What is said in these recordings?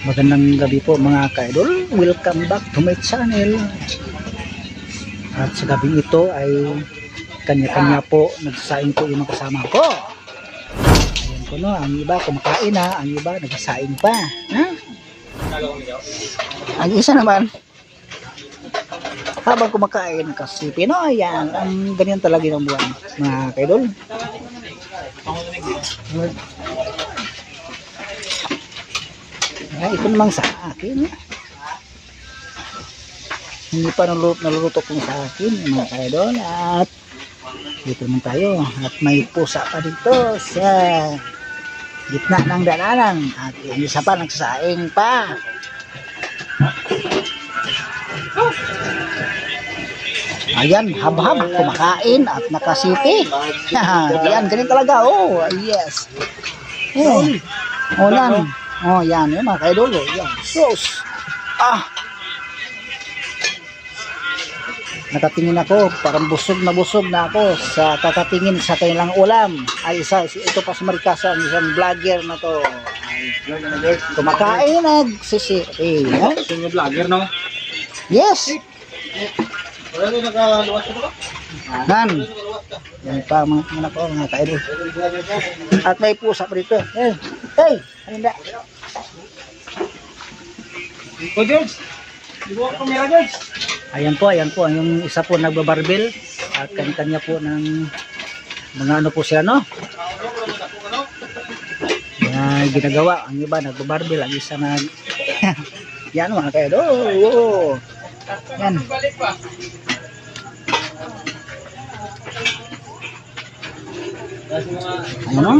Magandang gabi po mga ka-idol. Welcome back to my channel. At sa gabing ito ay kanya-kanya po nagsasaing po yung mga kasama ko. Ayan po no, ang iba kumakain na, ang iba nagsasaing pa. Ha? Ang isa naman, habang kumakain kasi Pinoy yan, ang ganyan talaga yung buwan mga ka-idol. Ay, ito namang sa akin. Hindi pa naluluto, naluluto kong sa akin, mga kaidol. At dito naman tayo. At may pusa pa dito sa gitna ng dalanan. At yung isa pa, nagsasaing pa. Ayan, hab-hab, kumakain at nakasipi. Yan, ganyan talaga. Oh, yes. Oh, oh yan. Oh, yan. Yan, mga kaidol. Oh, yan. Sus. Ah. Nakatingin ako, parang busog na busog na ako sa kakatingin sa kanilang ulam. Ay, isa, ito pa sa Marikasa, ang isang vlogger na to. Kumakain nagsisipi. Ha? Sino vlogger, no? Yes. Wala rin nakaluwas ka ba? Nan. Yan pa mga ko, mga kaidol. At may pusa pa dito. Hey, hey, halina. O, George! Ba ako kamera, George? Ayan po, ayan po. Yung isa po nagbabarbel. At kanya-kanya po ng mga ano po sila, no? Mga ginagawa. Ang iba nagbabarbel. Ang isa nag... yan mga. Yan. Balik pa. Kasi mga... Ano?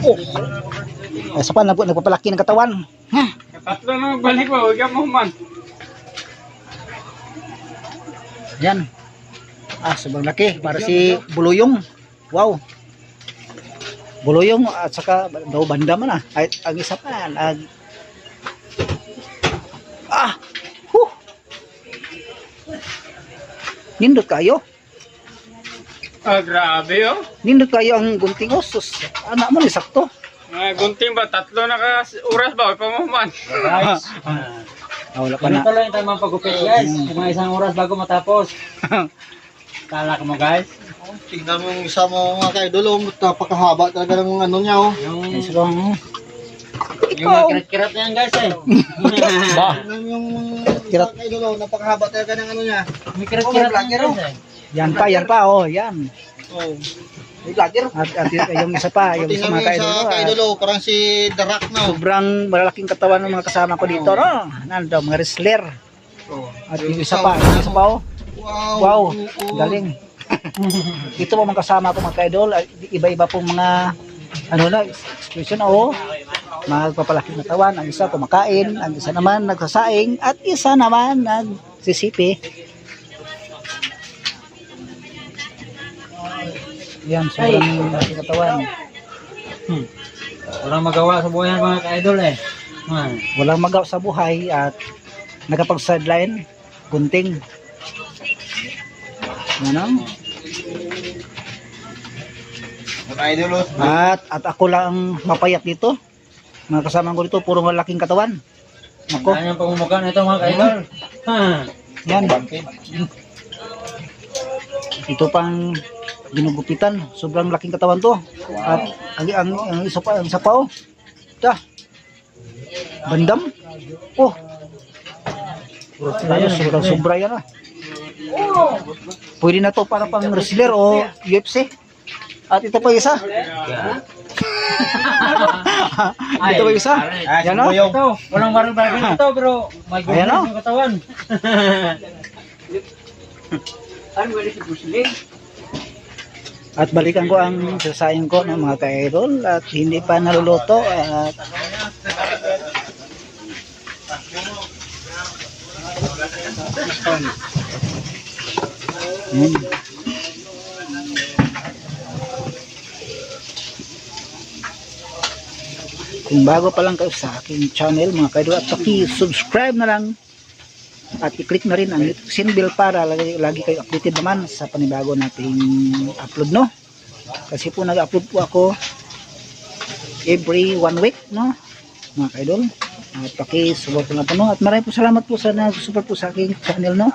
Oh. Isa pa, nagp- nagpapalaki ng katawan. Ha? Tatlo na magbalik pa, huwag mo man. Yan. Ah, sobrang laki. Para si Buluyong. Wow. Buluyong at saka daw banda man ah. Ay, ang isa pa. Nag... Ah! Huh! Nindot kayo. Ah, grabe, oh. Nindot kayo ang gunting osos. Anak mo ni sakto. Mga gunting ba? Tatlo na ka oras ba? Huwag pa mo man. Guys, Ah, wala pa na. ganito lang yung tamang pagupit guys. Mga isang oras bago matapos. Kala mo guys. Tingnan mo yung isa mo mga kaidol, oh, napakahaba talaga ng ano niya, oh. Yung, Ay, sarong. yung mga kirat-kirat na yan guys eh. Ba? Yung Kirat. kaidol, oh, napakahaba talaga ng ano niya. May kirat-kirat na yan guys eh. Yan pa, yan pa. Oh, yan. Oh. May vlogger. At, at yung isa pa, yung isa Tingnan mo mga yung kaidol. isa ah. kaidol, oh, parang si The Rock na, oh. Sobrang malalaking katawan ng mga kasama ko dito, no? Nando, mga wrestler. Oh. At yung isa pa, yung isa pa, oh. Wow. Wow, oo. galing. Ito po mga kasama ko mga kaidol, iba-iba pong mga ano na, expression oh. Magpapalaki ng katawan, ang isa kumakain, ang isa naman nagsasaing, at isa naman nagsisipi. Yan, sobrang laki ng katawan. Hmm. Walang magawa sa buhay ng mga ka-idol eh. Hmm. Walang magaw sa buhay at nakapag-sideline, gunting. Ano? Idol, oh. At, at ako lang ang mapayat dito. Mga kasama ko dito, puro malaking katawan. Ako, Ang yung pagmumukha nito mga ka-idol. Hmm. yan. Ito pang ginugupitan. Sobrang laking katawan to. At ang, ang, ang isa pa, ang isa pa oh. Ito. Bandam. Oh. Ayos, sobrang sobra yan ah. Pwede na to para pang wrestler o UFC. At ito pa isa. ito pa isa. Yan oh. Ito, walang warang barang ito pero may Ayan, oh. gumit yung katawan. At balikan ko ang sasayin ko ng mga ka-idol at hindi pa naluluto at Yan. Kung bago pa lang kayo sa aking channel mga ka-idol at paki-subscribe na lang at i-click na rin ang notification bell para lagi, lagi kayo updated naman sa panibago nating upload no kasi po nag-upload po ako every one week no mga kaidol At paki-support na po no. At maraming po salamat po sa nag-support po sa aking channel no.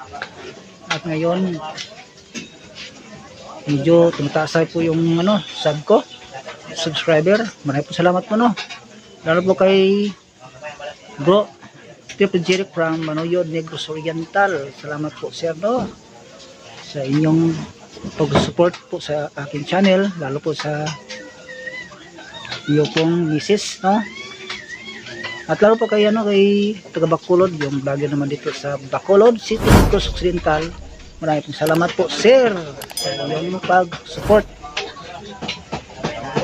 At ngayon medyo tumataas po yung ano, sub ko subscriber. Maraming po salamat po no. Lalo po kay Bro Triple Jerry from Manoyod Negros Oriental. Salamat po sir no? Sa inyong pag-support po sa aking channel lalo po sa iyo pong misis no? At lalo po kay ano kay taga Bacolod yung vlogger naman dito sa Bacolod City Negros Occidental. Maraming pong salamat po sir sa inyong pag-support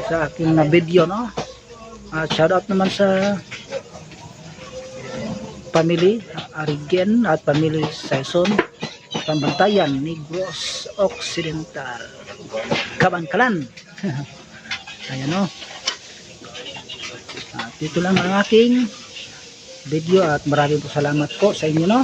sa aking na video no? At shout out naman sa family Arigen at family Saison Pambantayan Negros Occidental. Kabangkalan. Ayan o at dito lang ang aking video at maraming po salamat po sa inyo no